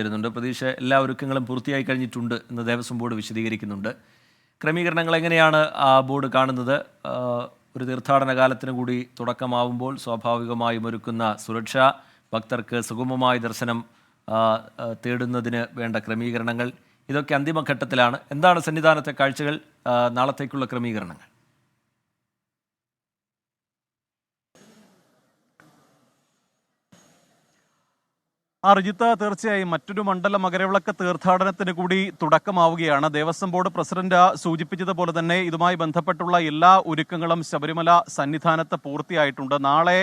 വരുന്നുണ്ട്. പ്രതീക്ഷ എല്ലാ ഒരുക്കങ്ങളും പൂർത്തിയായി കഴിഞ്ഞിട്ടുണ്ട് എന്ന് ദേവസ്വം ബോർഡ് വിശദീകരിക്കുന്നുണ്ട്. ക്രമീകരണങ്ങൾ എങ്ങനെയാണ് ബോർഡ് കാണുന്നത്? ഒരു തീർത്ഥാടന കാലത്തിന് കൂടി തുടക്കമാവുമ്പോൾ സ്വാഭാവികമായും ഒരുക്കുന്ന സുരക്ഷ ഭക്തർക്ക് സുഗമമായ ദർശനം തേടുന്നതിന് വേണ്ട ക്രമീകരണങ്ങൾ ഇതൊക്കെ അന്തിമഘട്ടത്തിലാണ്. എന്താണ് സന്നിധാനത്തെ കാഴ്ചകൾ? നാളത്തേക്കുള്ള ക്രമീകരണങ്ങൾ. ആ റിജിത്ത് തീർച്ചയായും മറ്റൊരു മണ്ഡല മകരവിളക്ക് തീർത്ഥാടനത്തിന് കൂടി തുടക്കമാവുകയാണ്. ദേവസ്വം ബോർഡ് പ്രസിഡന്റ് സൂചിപ്പിച്ചതുപോലെ തന്നെ ഇതുമായി ബന്ധപ്പെട്ടുള്ള എല്ലാ ഒരുക്കങ്ങളും ശബരിമല സന്നിധാനത്ത് പൂർത്തിയായിട്ടുണ്ട്. നാളെ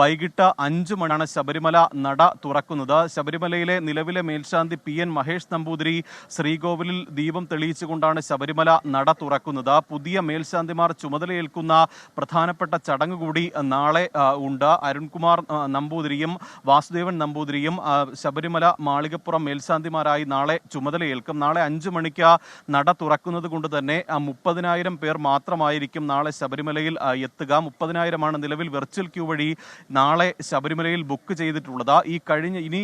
വൈകിട്ട് അഞ്ചു മണിയാണ് ശബരിമല നട തുറക്കുന്നത്. ശബരിമലയിലെ നിലവിലെ മേൽശാന്തി പി എൻ മഹേഷ് നമ്പൂതിരി ശ്രീകോവിലിൽ ദീപം തെളിയിച്ചുകൊണ്ടാണ് ശബരിമല നട തുറക്കുന്നത്. പുതിയ മേൽശാന്തിമാർ ചുമതലയേൽക്കുന്ന പ്രധാനപ്പെട്ട ചടങ്ങ് കൂടി നാളെ ഉണ്ട്. അരുൺകുമാർ നമ്പൂതിരിയും വാസുദേവൻ നമ്പൂതിരിയും ശബരിമല മാളികപ്പുറം മേൽശാന്തിമാരായി നാളെ ചുമതലയേൽക്കും. നാളെ അഞ്ചു മണിക്ക് നട തുറക്കുന്നത് കൊണ്ട് തന്നെ മുപ്പതിനായിരം പേർ മാത്രമായിരിക്കും നാളെ ശബരിമലയിൽ എത്തുക. മുപ്പതിനായിരമാണ് നിലവിൽ വെർച്വൽ ക്യൂ വഴി നാളെ ശബരിമലയിൽ ബുക്ക് ചെയ്തിട്ടുള്ളത്. ഈ കഴിഞ്ഞ ഇനി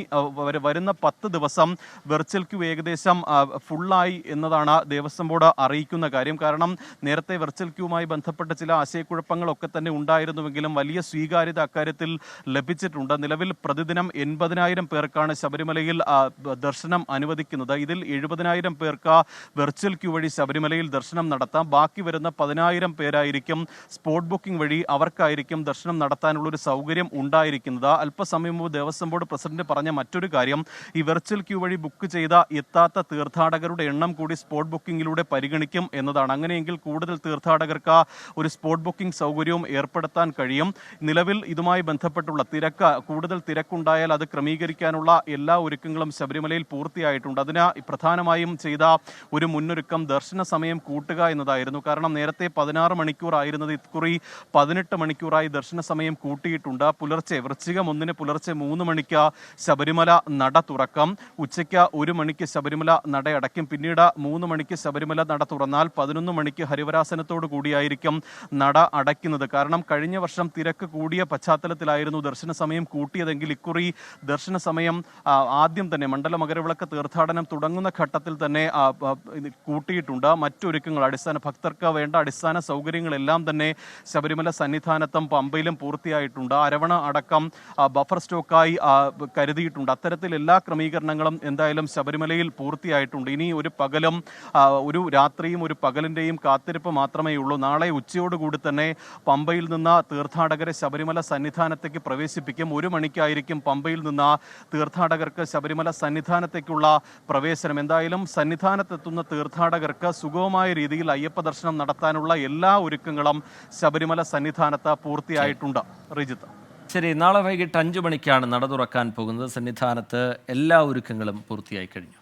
വരുന്ന പത്ത് ദിവസം വെർച്വൽ ക്യൂ ഏകദേശം ഫുള്ളായി എന്നതാണ് ദേവസ്വം ബോർഡ് അറിയിക്കുന്ന കാര്യം. കാരണം നേരത്തെ വെർച്വൽ ക്യൂവുമായി ബന്ധപ്പെട്ട ചില ആശയക്കുഴപ്പങ്ങളൊക്കെ തന്നെ ഉണ്ടായിരുന്നുവെങ്കിലും വലിയ സ്വീകാര്യത അക്കാര്യത്തിൽ ലഭിച്ചിട്ടുണ്ട്. നിലവിൽ പ്രതിദിനം എൺപതിനായിരം പേർക്കാണ് ശബരിമലയിൽ ദർശനം അനുവദിക്കുന്നത്. ഇതിൽ എഴുപതിനായിരം പേർക്ക് വെർച്വൽ ക്യൂ വഴി ശബരിമലയിൽ ദർശനം നടത്താം. ബാക്കി വരുന്ന പതിനായിരം പേരായിരിക്കും സ്പോട്ട് ബുക്കിംഗ് വഴി അവർക്കായിരിക്കും ദർശനം നടത്താനുള്ള ഒരു സൗകര്യം ഉണ്ടായിരിക്കുന്നത്. അല്പസമയം മുമ്പ് ദേവസ്വം ബോർഡ് പ്രസിഡന്റ് പറഞ്ഞ മറ്റൊരു കാര്യം ഈ വെർച്വൽ ക്യൂ വഴി ബുക്ക് ചെയ്ത എത്താത്ത തീർത്ഥാടകരുടെ എണ്ണം കൂടി സ്പോട്ട് ബുക്കിംഗിലൂടെ പരിഗണിക്കും എന്നതാണ്. അങ്ങനെയെങ്കിൽ കൂടുതൽ തീർത്ഥാടകർക്ക് ഒരു സ്പോട്ട് ബുക്കിംഗ് സൗകര്യവും ഏർപ്പെടുത്താൻ കഴിയും. നിലവിൽ ഇതുമായി ബന്ധപ്പെട്ടുള്ള തിരക്ക് കൂടുതൽ തിരക്കുണ്ടായാൽ അത് ക്രമീകരിക്കാനുള്ള എല്ലാ ഒരുക്കങ്ങളും ശബരിമലയിൽ പൂർത്തിയായിട്ടുണ്ട്. അതിന് പ്രധാനമായും ചെയ്ത ഒരു മുന്നൊരുക്കം ദർശന സമയം കൂട്ടുക എന്നതായിരുന്നു. കാരണം നേരത്തെ പതിനാറ് മണിക്കൂർ ആയിരുന്നത് ഇക്കുറി പതിനെട്ട് മണിക്കൂറായി ദർശന സമയം കൂട്ടിയിട്ടുണ്ട്. പുലർച്ചെ വൃശ്ചികം ഒന്നിന് പുലർച്ചെ മൂന്ന് മണിക്ക് ശബരിമല നട തുറക്കും. ഉച്ചയ്ക്ക് ഒരു മണിക്ക് ശബരിമല നട അടയ്ക്കും. പിന്നീട് മൂന്ന് മണിക്ക് ശബരിമല നട തുറന്നാൽ പതിനൊന്ന് മണിക്ക് ഹരിവരാസനത്തോടു കൂടിയായിരിക്കും നട അടയ്ക്കുന്നത്. കാരണം കഴിഞ്ഞ വർഷം തിരക്ക് കൂടിയ പശ്ചാത്തലത്തിലായിരുന്നു ദർശന സമയം കൂട്ടിയതെങ്കിൽ ഇക്കുറി ദർശന സമയം ആ, ആദ്യം തന്നെ മണ്ഡല മകരവിളക്ക് തീർത്ഥാടനം തുടങ്ങുന്ന ഘട്ടത്തിൽ തന്നെ കൂട്ടിയിട്ടുണ്ട്. മറ്റൊരുക്കങ്ങൾ അടിസ്ഥാന ഭക്തർക്ക് വേണ്ട അടിസ്ഥാന സൗകര്യങ്ങളെല്ലാം തന്നെ ശബരിമല സന്നിധാനത്തും പമ്പയിലും പൂർത്തിയായിട്ടുണ്ട്. അരവണ അടക്കം ബഫർ സ്റ്റോക്കായി കരുതിയിട്ടുണ്ട്. അത്തരത്തിൽ എല്ലാ ക്രമീകരണങ്ങളും എന്തായാലും ശബരിമലയിൽ പൂർത്തിയായിട്ടുണ്ട്. ഇനി ഒരു പകലും ഒരു രാത്രിയും ഒരു പകലിന്റെയും കാത്തിരിപ്പ് മാത്രമേ ഉള്ളൂ. നാളെ ഉച്ചയോടുകൂടി തന്നെ പമ്പയിൽ നിന്ന് തീർത്ഥാടകരെ ശബരിമല സന്നിധാനത്തേക്ക് പ്രവേശിപ്പിക്കും. ഒരു മണിക്കായിരിക്കും പമ്പയിൽ നിന്ന് തീർത്ഥാടകർക്ക് ശബരിമല സന്നിധാനത്തേക്കുള്ള പ്രവേശനം. എന്തായാലും സന്നിധാനത്തെത്തുന്ന തീർത്ഥാടകർക്ക് സുഗമമായ രീതിയിൽ അയ്യപ്പ ദർശനം നടത്താനുള്ള എല്ലാ ഒരുക്കങ്ങളും ശബരിമല സന്നിധാനത്ത് പൂർത്തിയായിട്ടുണ്ട്. റിജിത്ത്. ശരി നാളെ വൈകിട്ട് അഞ്ചു മണിക്കാണ് നട തുറക്കാൻ പോകുന്നത്. സന്നിധാനത്ത് എല്ലാ ഒരുക്കങ്ങളും പൂർത്തിയായി കഴിഞ്ഞു.